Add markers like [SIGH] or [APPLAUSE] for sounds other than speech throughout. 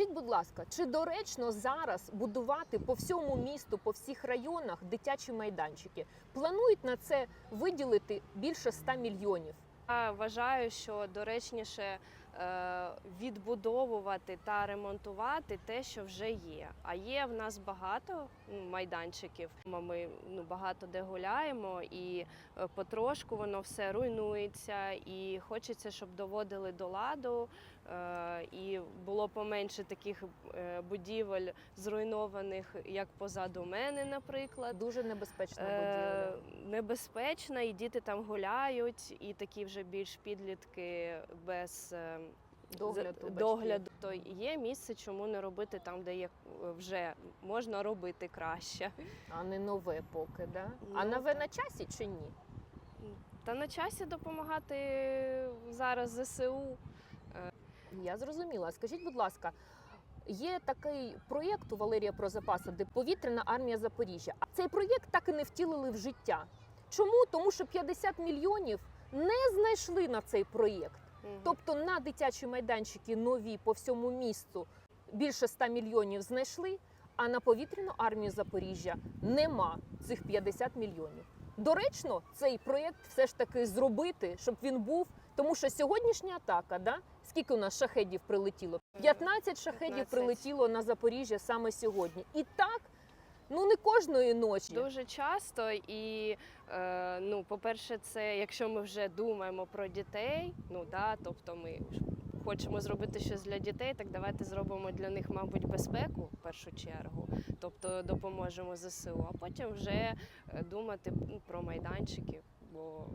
Скажіть, будь ласка, чи доречно зараз будувати по всьому місту, по всіх районах дитячі майданчики? Планують на це виділити більше 100 мільйонів. Я вважаю, що доречніше е, відбудовувати та ремонтувати те, що вже є. А є в нас багато майданчиків. Ми ну, багато де гуляємо, і е, потрошку воно все руйнується. І хочеться, щоб доводили до ладу, е, і було поменше таких е, будівель зруйнованих, як позаду мене, наприклад. Дуже небезпечна будівля. небезпечна, і діти там гуляють, і такі вже більш підлітки без Догляду, за- догляду. То є місце, чому не робити там, де є е, вже можна робити краще. А не нове поки, да? а Ну, нове так. на часі чи ні? Та на часі допомагати зараз ЗСУ. Я зрозуміла. Скажіть, будь ласка, є такий проєкт у Валерія Прозапаса, де повітряна армія Запоріжжя. А цей проєкт так і не втілили в життя. Чому? Тому що 50 мільйонів не знайшли на цей проєкт. Тобто на дитячі майданчики нові по всьому місту більше 100 мільйонів знайшли, а на повітряну армію Запоріжжя нема цих 50 мільйонів. Доречно цей проєкт все ж таки зробити, щоб він був. Тому що сьогоднішня атака, да? скільки у нас шахедів прилетіло? 15 шахедів 15. прилетіло на Запоріжжя саме сьогодні. І так, ну не кожної ночі. Дуже часто і е, ну, по-перше, це якщо ми вже думаємо про дітей, ну да, тобто ми хочемо зробити щось для дітей, так давайте зробимо для них, мабуть, безпеку в першу чергу, тобто допоможемо ЗСУ, а потім вже е, думати ну, про майданчики. Бо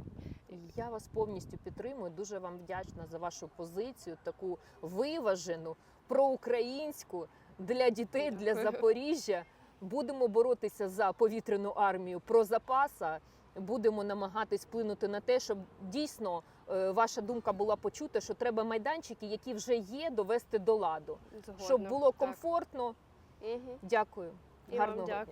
Я вас повністю підтримую. Дуже вам вдячна за вашу позицію, таку виважену, проукраїнську для дітей, для [LAUGHS] Запоріжжя. Будемо боротися за повітряну армію про запаса. Будемо намагатись вплинути на те, щоб дійсно е, ваша думка була почута, що треба майданчики, які вже є, довести до ладу, Згодно. щоб було комфортно. Так. Дякую. І вам дякую. дня.